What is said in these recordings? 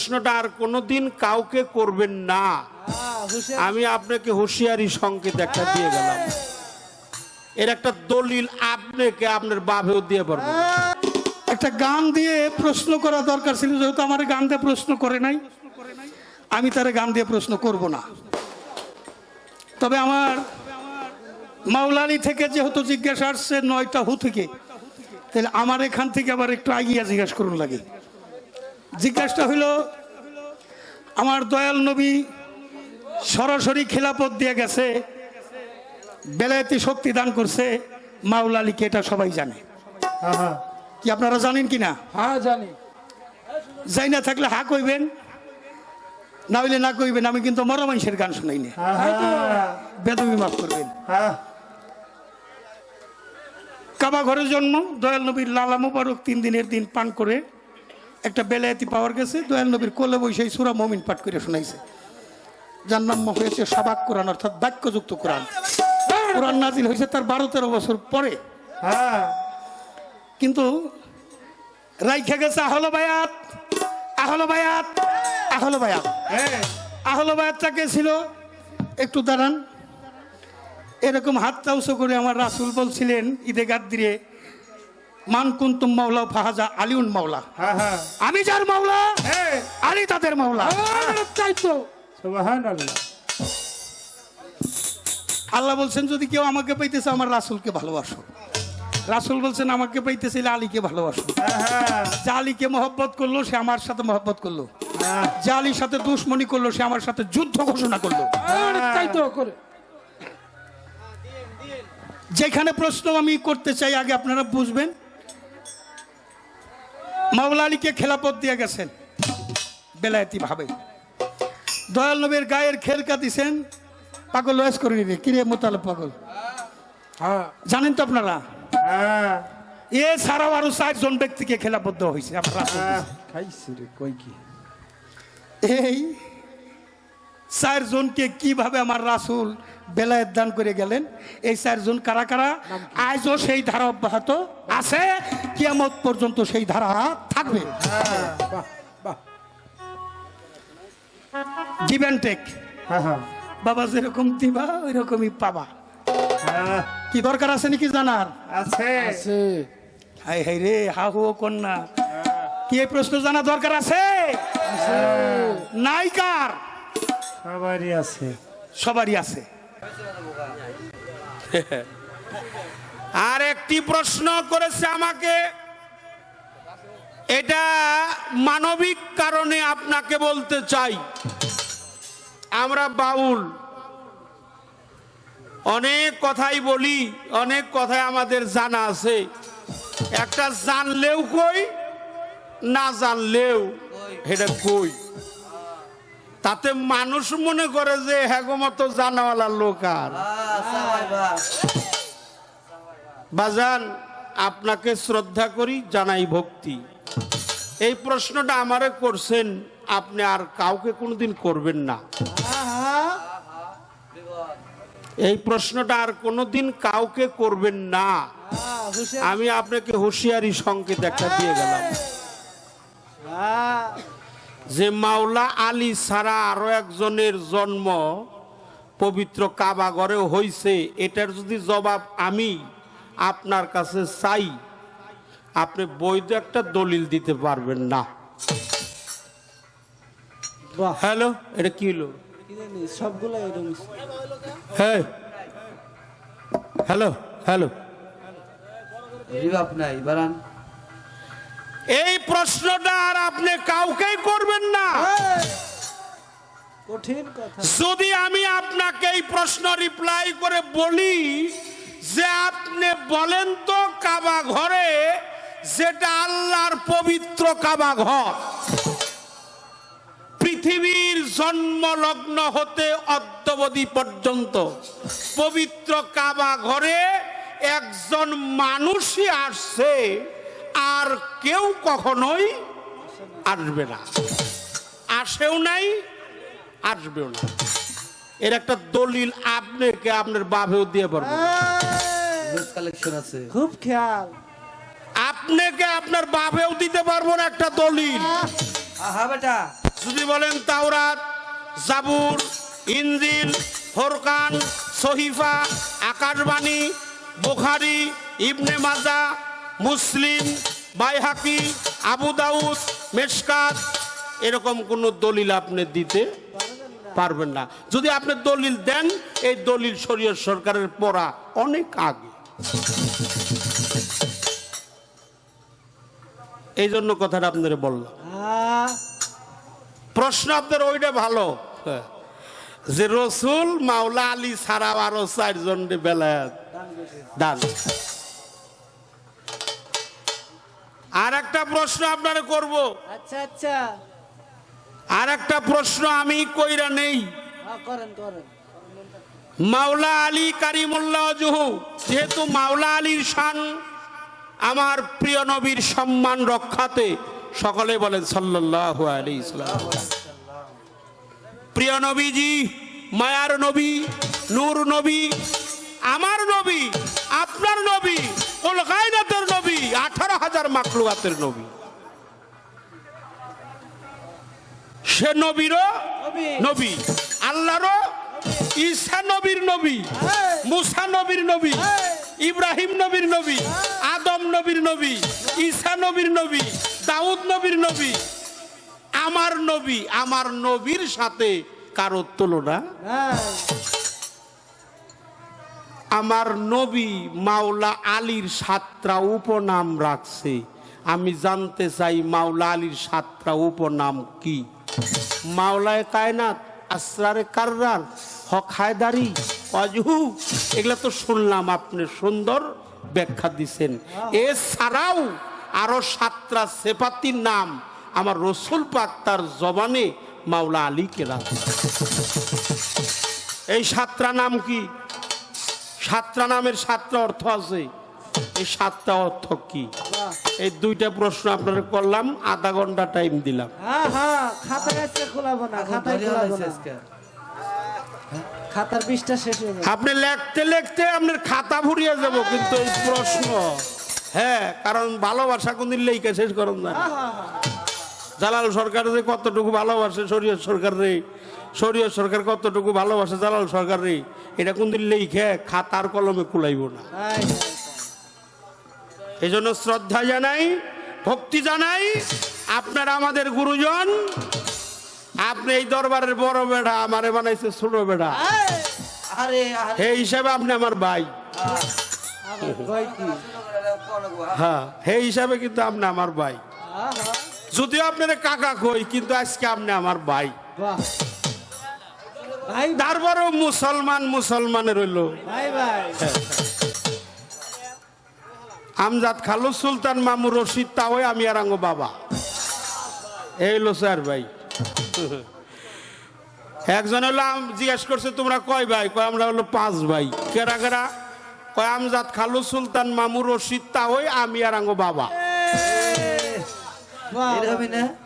প্রশ্নটা আর কোনোদিন কাউকে করবেন না। আমি আপনাকে হুঁশিয়ারি সংকেত একটা দিয়ে গেলাম। এর একটা দলিল আপনাকে আপনার বাপেও দিয়ে পারব একটা গান দিয়ে প্রশ্ন করা দরকার ছিল যেহেতু আমার গান দিয়ে প্রশ্ন করে নাই। আমি তারে গান দিয়ে প্রশ্ন করব না। তবে আমার মাওলানি থেকে যেহেতু জিজ্ঞাসা আসছে নয়টা হু থেকে তাহলে আমার এখান থেকে আবার একটু আগিয়ে জিজ্ঞাসা করুন লাগে। জিজ্ঞাসাটা হইল আমার দয়াল নবী সরাসরি খেলাপথ দিয়ে গেছে বেলায়েতি শক্তি দান করছে মাওলালিকে এটা সবাই জানে। কি আপনারা জানেন কি না হ্যাঁ জানি যাই না থাকলে হা কইবেন না হইলে না কইবেন আমি কিন্তু মরা মানুষের গান শুনাই না হ্যাঁ, হ্যাঁ। বেদবি মাফ করবেন হ্যাঁ। কাবা ঘরের জন্ম দয়াল নবীর লালা মুবারক তিন দিনের দিন পান করে একটা বেলায়াতি পাওয়ার গেছে দয়াল নবীর কোলে বসে সুরা মমিন পাঠ করে শোনাইছে। যার নাম হয়েছে সাবাক কোরআন অর্থাৎ বাক্যযুক্ত কোরআন। কোরআন নাজিল হয়েছে তার বারো তেরো বছর পরে। হ্যাঁ। কিন্তু রাইখে গেছে আহল বায়াত আহল বায়াত আহল বায়াত। হ্যাঁ। আহল বায়াতটাকে ছিল? একটু দাঁড়ান। এরকম হাতটা উঁচু করে আমার রাসুল বলছিলেন ঈদে গাদ্দিরে মান কুন্তুম মাওলা ফাহাজা আলিউন মাওলা। হ্যাঁ, হ্যাঁ। আমি যার মাওলা হ্যাঁ। আলী তাদের মাওলা। আল্লাহ বলছেন যদি কেউ আমাকে পাইতেছে আমার রাসুলকে ভালোবাসো। রাসুল বলছেন আমাকে পাইতেছে আলীকে ভালোবাসো। হ্যাঁ, হ্যাঁ। যে আলীকে মহব্বত করল সে আমার সাথে মহব্বত করল। হ্যাঁ। যে আলীর সাথে দুশ্মনী করল সে আমার সাথে যুদ্ধ ঘোষণা করল। তাই তো করে। যেখানে প্রশ্ন আমি করতে চাই আগে আপনারা বুঝবেন। মাওলা আলীকে খেলাপথ দিয়ে গেছেন। বেলায়েতি ভাবে। দয়াল নবীর গায়ের খেলকা দিছেন পাগল ওয়েস করে নিবে। কিরে মোতালে পাগল? হ্যাঁ। জানেন তো আপনারা? হ্যাঁ। এ ছাড়াও আরও চারজন ব্যক্তিকে খেলাবদ্ধ হয়েছে। আমার রাসূল হ্যাঁ। এই চারজনকে কীভাবে আমার রাসুল বেলায়েত দান করে গেলেন? এই চারজন কারা কারা? আজও সেই ধারা অব্যাহত আছে। কিয়ামত পর্যন্ত সেই ধারা থাকবে। বাহ বাহ গিভ অ্যান্ড টেক হ্যাঁ হ্যাঁ। বাবা যেরকম দিবা ওই রকমই পাবা। হ্যাঁ। কি দরকার আছে নাকি জানার? আছে। আছে। হাই হাই রে হা হু কন্যা। কি এই প্রশ্ন জানা দরকার আছে? নাই কার সবারই আছে। সবারই আছে। আর একটি প্রশ্ন করেছে আমাকে। এটা মানবিক কারণে আপনাকে বলতে চাই। আমরা বাউল। অনেক কথাই বলি, অনেক কথাই আমাদের জানা আছে। একটা জানলেও কই, না জানলেও এটা কই? তাতে মানুষ মনে করে যে হ্যাগো মতো জানাওয়ালা লোক আর। বাজান আপনাকে শ্রদ্ধা করি, জানাই ভক্তি। এই প্রশ্নটা আমারে করছেন, আপনি আর কাউকে কোনোদিন করবেন না। এই প্রশ্নটা আর কোনোদিন কাউকে করবেন না। আমি আপনাকে হুঁশিয়ারি সংকেত একটা দিয়ে গেলাম। যে মাওলা আলী ছাড়া আরও একজনের জন্ম পবিত্র কাবাগরে হইছে, এটার যদি জবাব আমি আপনার কাছে চাই। আপনি বৈধ একটা দলিল দিতে পারবেন না। হ্যালো এটা কি হলো? সবগুলো হ্যাঁ। Hello hello. নাই বারান এই প্রশ্নটা আর আপনি কাউকেই করবেন না। কঠিন কথা। যদি আমি আপনাকে এই প্রশ্ন রিপ্লাই করে বলি যে আপনি বলেন তো কাবা ঘরে, যেটা আল্লাহর পবিত্র কাবা ঘর। পৃথিবীর জন্মলগ্ন হতে অদ্যবধি পর্যন্ত পবিত্র কাবা ঘরে একজন মানুষই আসছে, আর কেউ কখনোই আসবে না। আসেও নাই, আসবেও না। এর একটা দলিল আপনাকে, আপনার বাপেও দিয়ে পারব কালেকশন আছে। খুব খেয়াল। আপনাকে আপনার বাপেও দিতে পারব না একটা দলিল। আহা বেটা। যদি বলেন তাওরাত জাবুর ইনজিল ফোরকান সহিফা আকাশবাণী বুখারি ইবনে মাজা মুসলিম বাইহাকি আবু দাউদ মেশকাত এরকম কোনো দলিল আপনি দিতে পারবেন না। যদি আপনি দলিল দেন এই দলিল শরীয় সরকারের পড়া অনেক আগে। এই জন্য কথাটা আপনাদের বললাম হ্যাঁ প্রশ্ন আপনার ওইটা ভালো। যে রসুল মাওলা আলী ছাড়া আরও চারজন বেলায়াত। দান আর একটা প্রশ্ন আপনারা করব। আচ্ছা আচ্ছা। আর একটা প্রশ্ন আমি কইরা নেই। হ্যাঁ করেন করেন। মাওলা আলী কারিমুল্লাহ জুহু যেহেতু মাওলা আলীর শান আমার প্রিয় নবীর সম্মান রক্ষাতে সকলে বলেন সাল্লাল্লাহু আলাইহি সাল্লাম প্রিয় নবীজি মায়ার নবী নূর নবী আমার নবী আপনার নবী কলকাইনাতের নবী আঠারো হাজার মাকলুয়াতের নবী সে নবীরও নবী। নবী আল্লাহরও ঈসা নবীর নবী হ্যাঁ। মুসা নবীর নবী হ্যাঁ। ইব্রাহিম নবীর নবী আদম নবীর নবী ঈসা নবীর নবী দাউদ নবীর নবী। আমার নবী আমার নবীর সাথে কারোর তুলনা? হ্যাঁ। আমার নবী মাওলা আলীর সাতটা উপনাম রাখছে। আমি জানতে চাই মাওলা আলীর সাতটা উপনাম কি? মাওলায় কায়নাত? আসরারে কার্রার হক হায়দারি অজহু এগুলো তো শুনলাম আপনি সুন্দর ব্যাখ্যা দিছেন। এছাড়াও আরও সাতটা সেপাতির নাম আমার রসুল পাক তার জবানে মাওলা আলীকে রাখছে। এই সাতটা নাম কি? সাতটা নামের সাতটা অর্থ আছে। এই সাতটা অর্থ কি? এই দুইটা প্রশ্ন আপনারা করলাম আধা ঘণ্টা টাইম দিলাম। হ্যাঁ হ্যাঁ। খাতা কাছে খোলাবো না খাতায় খোলাবো না। খাতার পৃষ্ঠা শেষ হয়ে যাবে। আপনি লিখতে লিখতে আপনার খাতা ভরিয়ে যাব কিন্তু এই প্রশ্ন। হ্যাঁ কারণ ভালোবাসা কোনদিন লেখা শেষ করুন না। হ্যাঁ হ্যাঁ হ্যাঁ। জালাল সরকার যে কতটুকু ভালোবাসে শরীয় সরকার রে শরীয় সরকার কতটুকু ভালোবাসে জালাল সরকার রে এটা কোনদিন লেখে খাতার কলমে কুলাইব না। এই জন্য শ্রদ্ধা জানাই ভক্তি জানাই আপনারা আমাদের গুরুজন আপনি এই দরবারের বড় বেড়া আমারে বানাইছে ছোট বেড়া। হ্যাঁ। আরে। সেই হিসাবে আপনি আমার ভাই। হ্যাঁ সেই হিসাবে কিন্তু আপনি আমার ভাই। হ্যাঁ হ্যাঁ যদিও আপনার কাকা কই কিন্তু আজকে আপনি আমার ভাই। তারপরেও মুসলমান মুসলমানের রইল ভাই ভাই। আমজাদ খালু সুলতান মামু রশিদ তাও আমি আর আঙ্গো বাবা। এই হলো স্যার ভাই। একজন হলো আম- জিজ্ঞেস করছে তোমরা কয় ভাই? কয় আমরা হলো পাঁচ ভাই। কেরা কেরা? কয় আমজাদ খালু সুলতান মামু রশিদ তাও আমি আর আঙ্গো বাবা।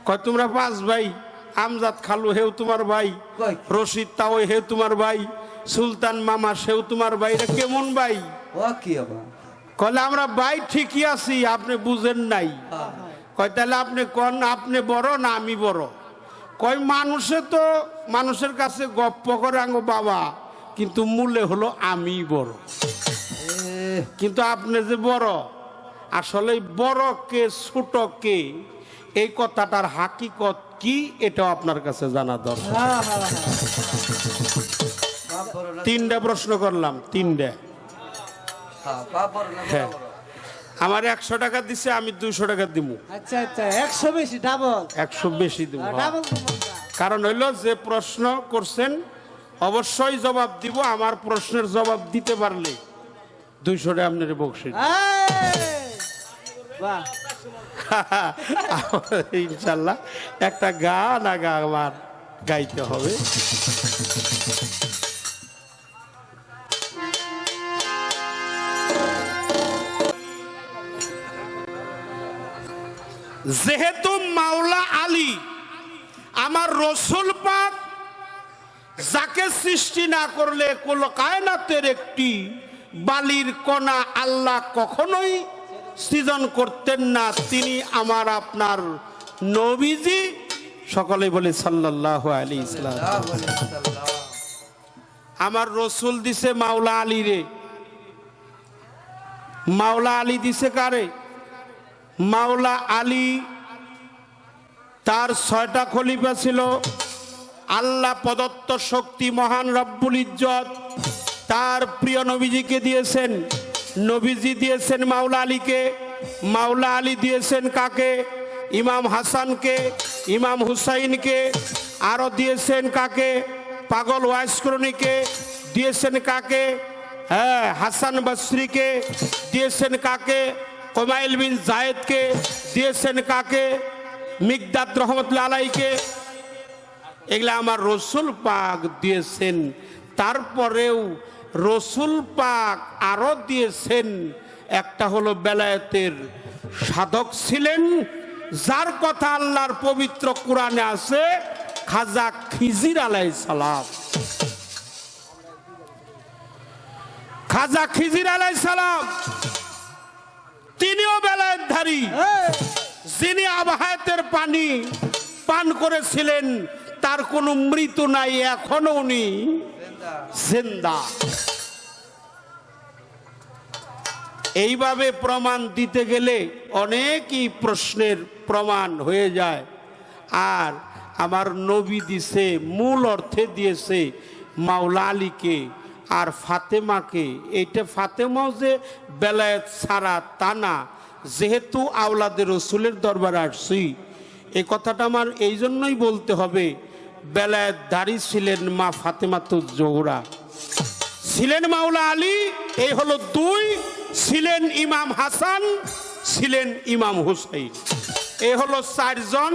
কয় তোমরা পাঁচ ভাই। আমজাদ খালু হেউ তোমার ভাই। রশিদ তাও হেউ তোমার ভাই। সুলতান মামা সেও তোমার ভাই। এটা কেমন ভাই? ও কি আবার কলে আমরা ভাই ঠিকই আছি আপনি বুঝেন নাই। কয় তাহলে আপনি কন আপনি বড় না আমি বড়? কয় মানুষে তো মানুষের কাছে গপ্প করে আঙ্গো বাবা কিন্তু মূলে হলো আমি বড়। কিন্তু আপনি যে বড় আসলে বড় কে ছোট কে এই কথাটার হাকিকত কি এটাও আপনার কাছে জানা দরকার। হ্যাঁ হ্যাঁ হ্যাঁ। তিনটা প্রশ্ন করলাম তিনটা। হ্যাঁ, হ্যাঁ। আমার একশো টাকা দিছে আমি দুইশো টাকা দিব আচ্ছা আচ্ছা একশো বেশি ডাবল একশো বেশি দিব কারণ হইল যে প্রশ্ন করছেন অবশ্যই জবাব দিব আমার প্রশ্নের জবাব দিতে পারলে দুইশো টাকা আপনার বকশি ইনশাল্লাহ একটা গান আগা আমার গাইতে হবে। যেহেতু মাওলা আলী, আমার রসুল পাক যাকে সৃষ্টি না করলে কোল কায়নাতের একটি বালির কণা আল্লাহ কখনোই সৃজন করতেন না। তিনি আমার আপনার নবীজি। সকলে বলে সাল্লাহ আলী ইসলাম আমার রসুল দিছে মাওলা আলী রে। মাওলা আলী দিছে কারে? মাওলা আলী, তার ছয়টা খলিফা ছিল। আল্লাহ প্রদত্ত শক্তি মহান রব্বুল ইজ্জত, তার প্রিয় নবীজিকে দিয়েছেন, নবীজি দিয়েছেন মাওলা আলীকে, মাওলা আলী দিয়েছেন কাকে? ইমাম হাসানকে, ইমাম হুসাইনকে আরও দিয়েছেন কাকে? পাগল ওয়াইসকরণীকে দিয়েছেন কাকে? হ্যাঁ হাসান বসরিকে, দিয়েছেন কাকে? কোমাইল বিন জায়েদকে দিয়েছেন কাকে? মিকদাদ রহমতুল্লা আলাইকে। এগুলা আমার রসুল পাক দিয়েছেন। তারপরেও রসুল পাক আরও দিয়েছেন। একটা হলো বেলায়েতের সাধক ছিলেন, যার কথা আল্লাহর পবিত্র কোরআনে আছে, খাজা খিজির আলাই সালাম। খাজা খিজির আলাই সালাম। তিনিও বেলায়েতধারী যিনি আবাহাতের পানি পান করেছিলেন তার কোনো মৃত্যু নাই এখনও উনি জিন্দা। এইভাবে প্রমাণ দিতে গেলে অনেকই প্রশ্নের প্রমাণ হয়ে যায়। আর আমার নবী দিছে মূল অর্থে দিয়েছে মাওলা আলীকে আর ফাতেমাকে এইটা ফাতেমাও যে বেলায়েত ছাড়া তা না যেহেতু আওলাদের রসুলের দরবারে আসছি। এ কথাটা আমার এই জন্যই বলতে হবে বেলায়েত দাঁড়ি ছিলেন মা ফাতেমাতু জোহরা। ছিলেন মাওলা আলী এই হলো দুই ছিলেন ইমাম হাসান ছিলেন ইমাম হুসাইন। এ হলো চারজন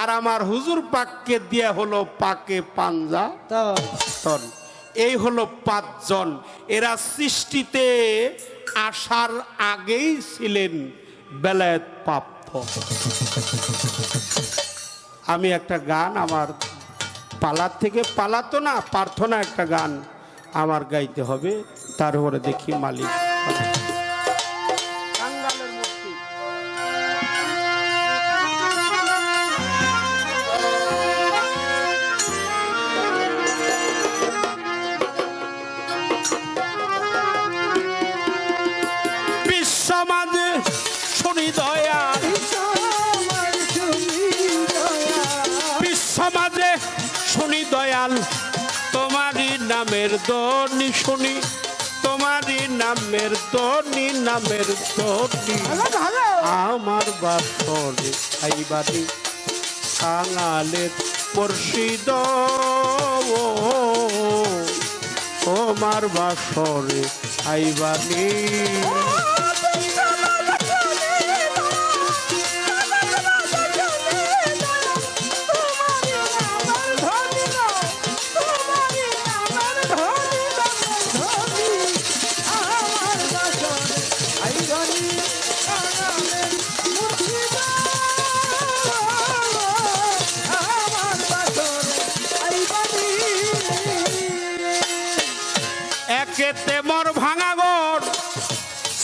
আর আমার হুজুর পাককে দিয়ে হলো পাকে পাঞ্জা। তো। তন এই হলো পাঁচজন। এরা সৃষ্টিতে আসার আগেই ছিলেন বেলায়েত প্রাপ্ত। আমি একটা গান আমার পালার থেকে পালাতো না, প্রার্থনা একটা গান আমার গাইতে হবে তারপরে দেখি মালিক। দয়াল তোমারই নামের দনি শুনি তোমারই নামের দনি নামের দনি আমার বাসরে আইবানি কাঙালের পর্ষিদ তোমার বাসরে আইবানি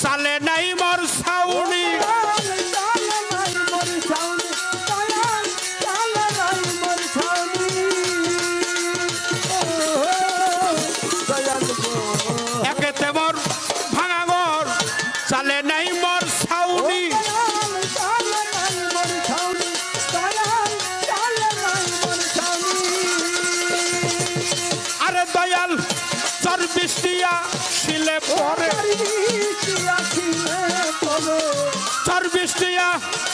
চালে নাই মর ছাউনি।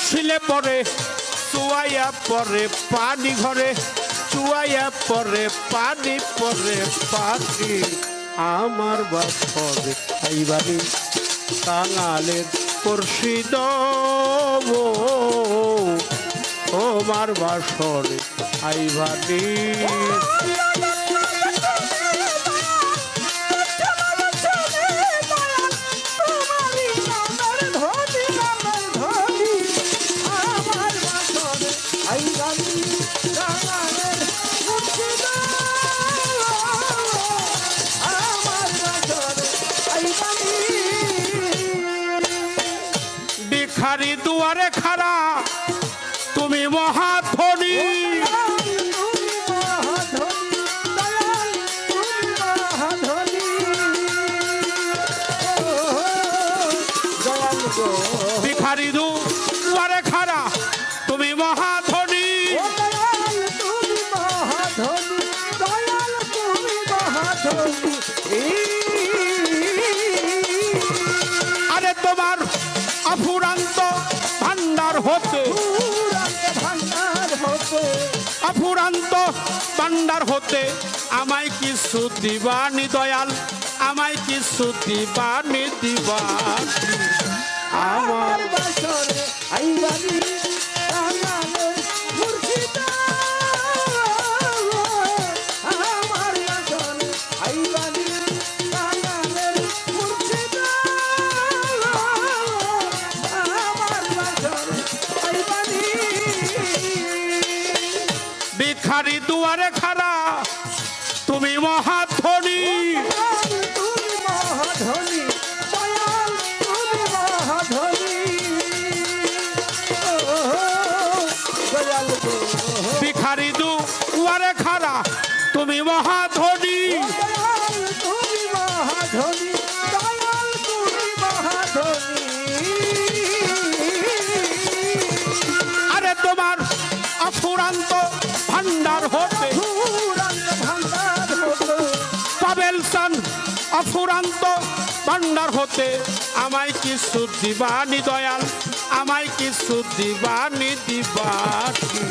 শিলে পরে, চুয়াইয়া পরে পানি ঘরে, চুয়াইয়া পরে পানি পরে পানি আমার বাসরে আইবানি কাঙালের পর্ষিদ আমার বাসরে দুয়ারে খারা তুমি মহাধনি ভিখারি দুয়ারে খারা তুমি মহা ভান্ডার হতে। আমায় কিছু দিবানি দয়াল আমায় কিছু দিবানি দিবানি। আমার বাসরে আইবানি কাঙালে মুর্শিদা। অফুরান্ত ভান্ডার হতে আমায় কিছু দিবানি দয়াল আমায় কিছু দিবানি দিবানি।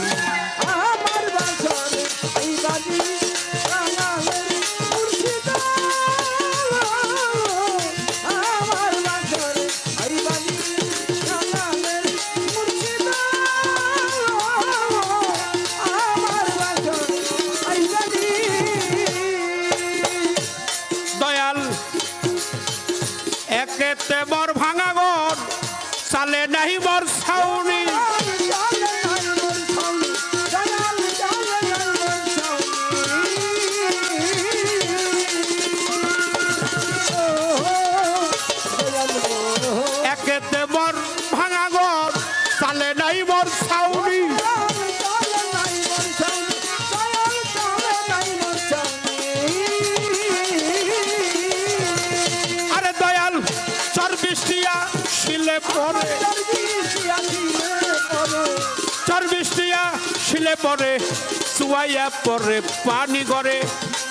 পরে চুয়াইয়া পরে পানি গড়ে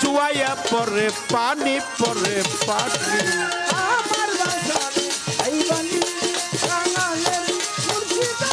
চুয়াইয়া পরে পানি পরে পানি। আমার এই বালি কাঙালের মুর্শিদা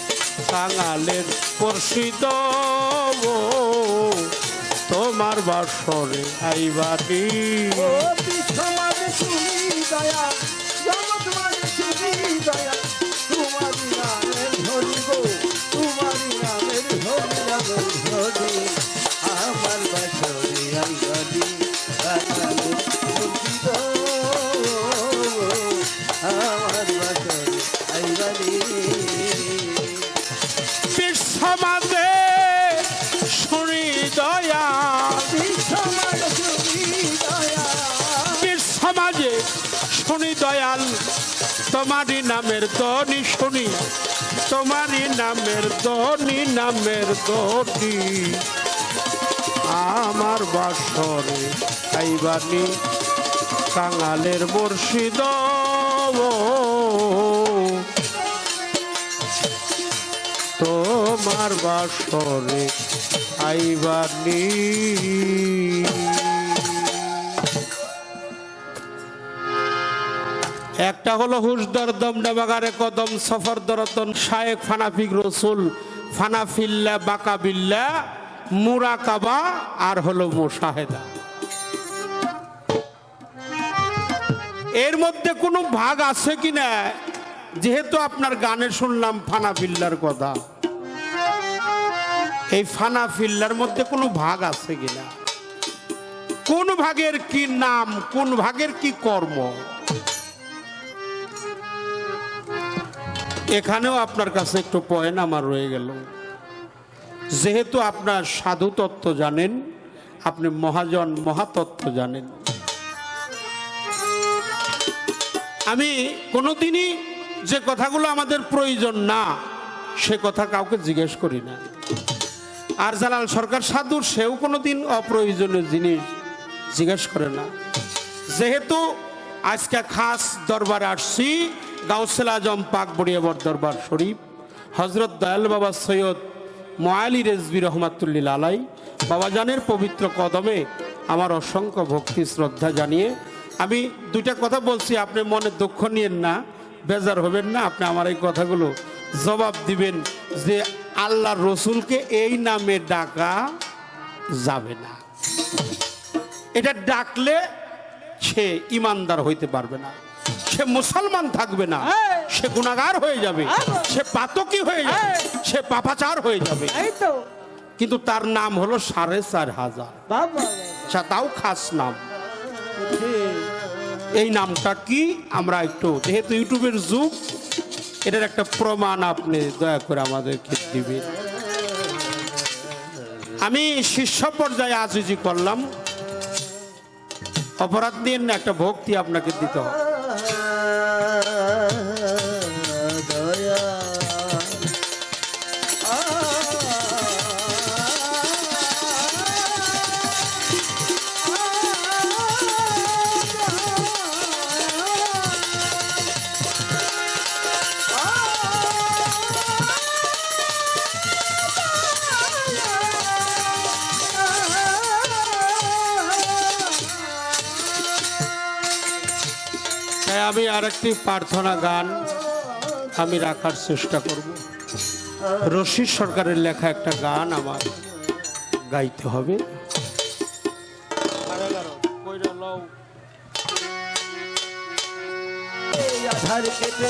কাঙালের পরশিত তোমার বাসরে আইবানি সমাজ দয়া জগৎ দয়া নামের দনি শুনি। তোমারই নামের ধনি নামের দনি আমার বাসরে আইবানি, কাঙালের মুর্শিদ তোমার বাসরে আইবানি। একটা হলো হুসদার দমডাবাগারে কদম সফর দরতন শায়েক ফানাফিক রসুল, ফানাফিল্লা, বাকাবিল্লা, মুরাকাবা, আর হলো মোশাহেদা। এর মধ্যে কোনো ভাগ আছে কি না? যেহেতু আপনার গানে শুনলাম ফানাফিল্লার কথা। এই ফানা ফিল্লার মধ্যে কোনো ভাগ আছে কিনা কোন ভাগের কি নাম, কোন ভাগের কি কর্ম? এখানেও আপনার কাছে একটু পয়েন্ট আমার রয়ে গেল। যেহেতু আপনার সাধু তত্ত্ব জানেন, আপনি মহাজন মহাতত্ত্ব জানেন। আমি কোনোদিনই যে কথাগুলো আমাদের প্রয়োজন না, সে কথা কাউকে জিজ্ঞেস করি না। আর জালাল সরকার সাধুর সেও কোনোদিন অপ্রয়োজনীয় জিনিস জিজ্ঞেস করে না। যেহেতু আজকে খাস দরবারে আসছি গাউসেল আজম পাক বড়িয়াবর দরবার শরীফ হজরত দয়াল বাবা সৈয়দ মোয়ালি রেজবি রহমাতুল্লিল আলাই, বাবাজানের পবিত্র কদমে আমার অসংখ্য ভক্তি শ্রদ্ধা জানিয়ে আমি দুইটা কথা বলছি, আপনি মনে দুঃখ নিয়েন না, বেজার হবেন না, আপনি আমার এই কথাগুলো জবাব দিবেন যে আল্লাহ রসুলকে এই নামে ডাকা যাবে না। এটা ডাকলে সে ইমানদার হইতে পারবে না। সে মুসলমান থাকবে না। সে গুণাগার হয়ে যাবে। সে পাতকি হয়ে যাবে। সে পাপাচার হয়ে যাবে। কিন্তু তার নাম হলো সাড়ে চার হাজার। আচ্ছা তাও খাস নাম। এই নামটা কি? আমরা একটু যেহেতু ইউটিউবের যুগ এটার একটা প্রমাণ আপনি দয়া করে আমাদেরকে দিবেন। আমি শীর্ষ পর্যায়ে আজিজি করলাম। অপরাধ দিন একটা ভক্তি আপনাকে দিতে হবে। আরেকটি প্রার্থনা গান আমি রাখার চেষ্টা করব। রশিদ সরকারের লেখা একটা গান আমার গাইতে হবে। আধার কেটে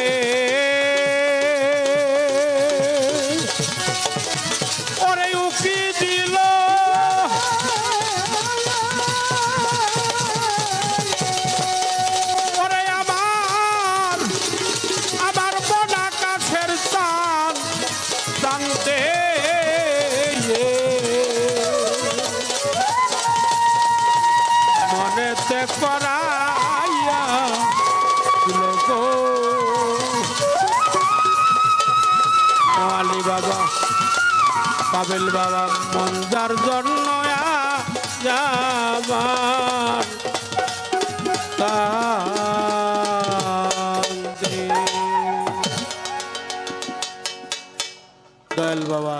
পাবেল বাবা মঞ্জার জন্য যাবার। দয়াল বাবা